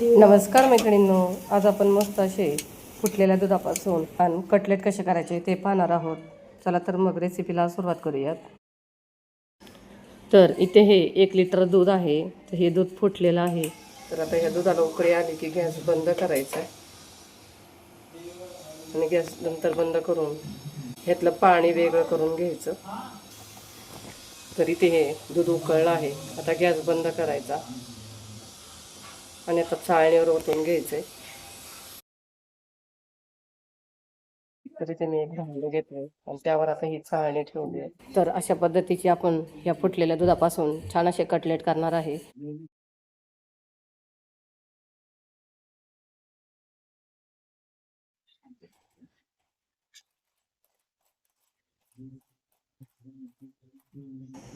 नमस्कार मैत्रिणींनो आज आपण मस्त असे फुटलेल्या दुधापासून आणि कटलेट कसे करायचे ते पाहणार आहोत. चला तर मग रेसिपीला सुरुवात करूयात. तर इथे हे एक लिटर दूध आहे तर हे दूध फुटलेलं आहे. तर आता ह्या दुधाला उकळी आली की गॅस बंद करायचा आहे. आणि गॅस नंतर बंद करून ह्यातलं पाणी वेगळं करून घ्यायचं. तर इथे हे दूध उकळलं आहे. आता गॅस बंद करायचा. आणि आता चाळणीवर ओतून घ्यायचंय. तर इथे मी एक भांडं घेतलं आणि त्यावर आता ही चाळणी ठेवली आहे. तर अशा पद्धतीची आपण या फुटलेल्या दुधापासून छान असे कटलेट करणार आहे.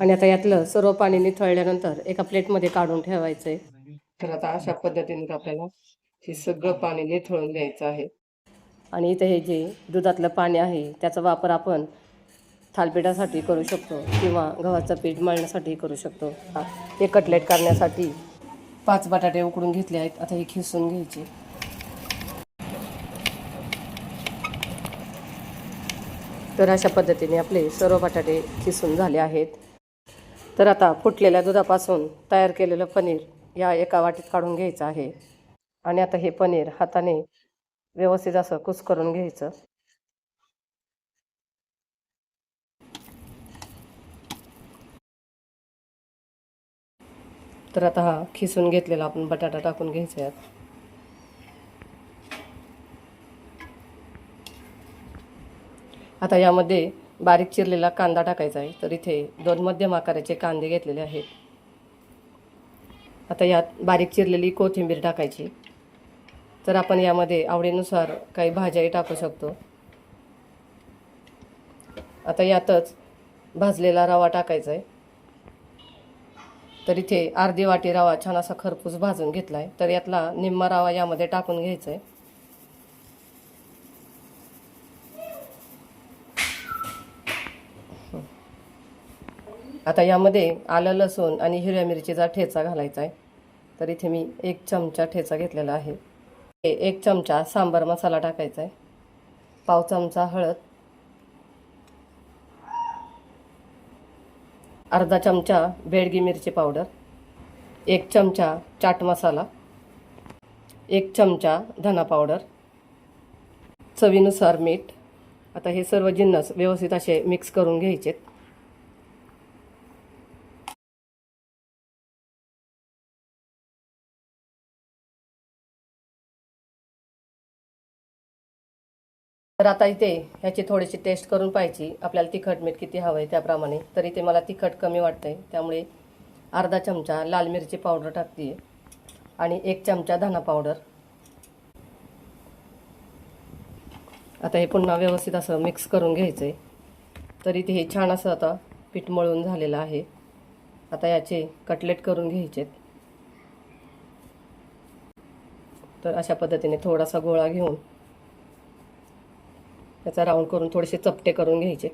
आणि आता यातलं सर्व पाणी निथळल्यानंतर एका प्लेटमध्ये काढून ठेवायचंय. तर आता अशा पद्धतीने आपल्याला हे सगळं पाणी निथळून घ्यायचं आहे. आणि इथे हे जे दुधातलं पाणी आहे त्याचा वापर आपण थालपीठासाठी करू शकतो किंवा गव्हाचं पीठ मळण्यासाठी करू शकतो. हे कटलेट करण्यासाठी पाच बटाटे उकडून घेतले आहेत. आता हे खिसून घ्यायचे. तर अशा पद्धतीने आपले सर्व बटाटे खिसून झाले आहेत. तर आता फुटलेल्या दुधापासून तयार केलेलं पनीर या एका वाटीत काढून घ्यायचं आहे. आणि आता हे पनीर हाताने व्यवस्थित असं कुस करून घ्यायचं. तर आता हा खिसून घेतलेला आपण बटाटा टाकून घ्यायचा यात आता यामध्ये बारीक चिरलेला कांदा टाकायचा आहे. तर इथे दोन मध्यम आकाराचे कांदे घेतलेले आहेत. आता यात बारीक चिरलेली कोथिंबीर टाकायची. तर आपण यामध्ये आवडीनुसार काही भाज्याही टाकू शकतो. आता यातच भाजलेला रवा टाकायचा आहे तर इथे अर्धी वाटी रवा छान असा खरपूस भाजून घेतला आहे तर यातला निम्मा रवा यामध्ये टाकून घ्यायचा आहे आता यामध्ये आलं लसूण आणि हिरव्या मिरचीचा ठेचा घालायचा आहे. तर इथे मी एक चमचा ठेचा घेतलेला आहे. एक चमचा सांबार मसाला टाकायचा आहे. पाव चमचा हळद. अर्धा चमचा बेडगी मिरची पावडर. एक चमचा चाट मसाला. एक चमचा धना पावडर. चवीनुसार मीठ. आता हे सर्व जिन्नस व्यवस्थित असे मिक्स करून घ्यायचेत. तर आता इथे ह्याची थोडीशी टेस्ट करून पाहिजे आपल्याला तिखट मीठ किती हवं आहे त्याप्रमाणे. तर इथे मला तिखट कमी वाटतंय. त्यामुळे अर्धा चमचा लाल मिरची पावडर टाकते आणि एक चमचा धना पावडर. आता हे पुन्हा व्यवस्थित असं मिक्स करून घ्यायचं आहे तर इथे हे छान असं आता पीठ मळून झालेलं आहे. आता याचे कटलेट करून घ्यायचेत. तर अशा पद्धतीने थोडासा गोळा घेऊन त्याचा राऊंड करून थोडेसे चपटे करून घ्यायचे.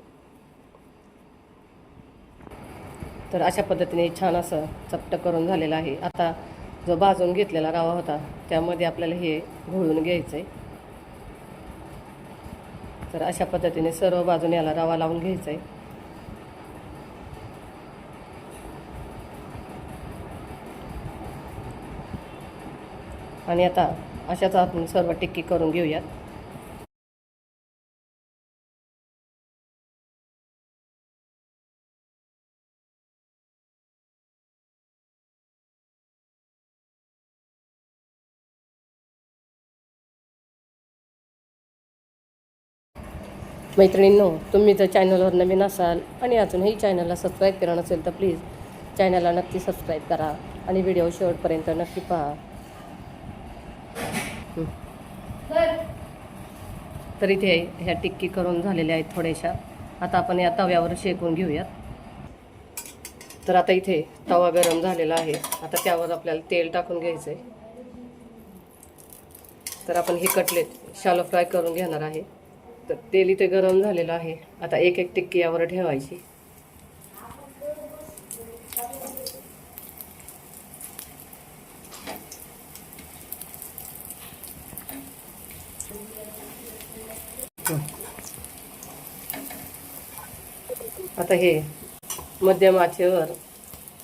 तर अशा पद्धतीने छान असं चपटं करून झालेलं आहे. आता जो भाजून घेतलेला रवा होता त्यामध्ये आपल्याला हे घोळून घ्यायचं आहे तर अशा पद्धतीने सर्व बाजून याला रवा लावून घ्यायचा आहे आणि आता अशाच आपण सर्व टिक्की करून घेऊयात. मैत्रिणींनो तुम्ही जर चॅनलवर नवीन असाल आणि अजूनही चॅनलला सबस्क्राईब केलं नसेल तर प्लीज चॅनलला नक्की सबस्क्राईब करा आणि व्हिडिओ शेवटपर्यंत नक्की पहा. तर इथे ह्या टिक्की करून झालेल्या आहेत थोड्याशा. आता आपण या तव्यावर शेकून घेऊयात. तर आता इथे तवा गरम झालेला आहे. आता त्यावर आपल्याला तेल टाकून घ्यायचं आहे तर आपण हे कटलेट शालो फ्राय करून घेणार आहे. तर तेल इथे गरम झालेलं आहे. आता एक एक टिक्की यावर ठेवायची. आता हे मध्यम आचेवर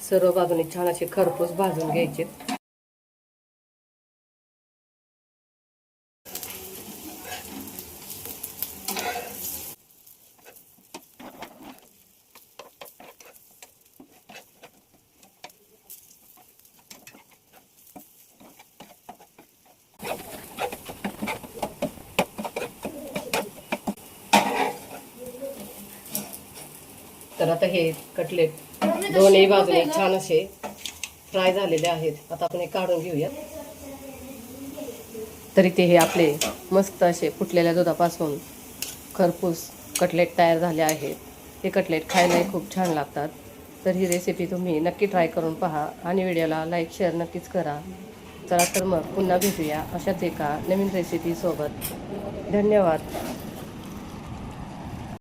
सर्व बाजूने छान असे खरपूस भाजून घ्यायचे तर आता हे कटलेट दोन्ही बाजूने छान असे फ्राय झालेले आहेत. आता आपण हे काढून घेऊयात. तरी ते हे आपले मस्त असे फुटलेल्या दुधापासून खरपूस कटलेट तयार झाले आहेत. हे कटलेट खायलाही खूप छान लागतात. तर ही रेसिपी तुम्ही नक्की ट्राय करून पहा आणि व्हिडिओला लाईक शेअर नक्कीच करा. चला तर मग पुन्हा भेटूया अशाच एका नवीन रेसिपीसोबत धन्यवाद.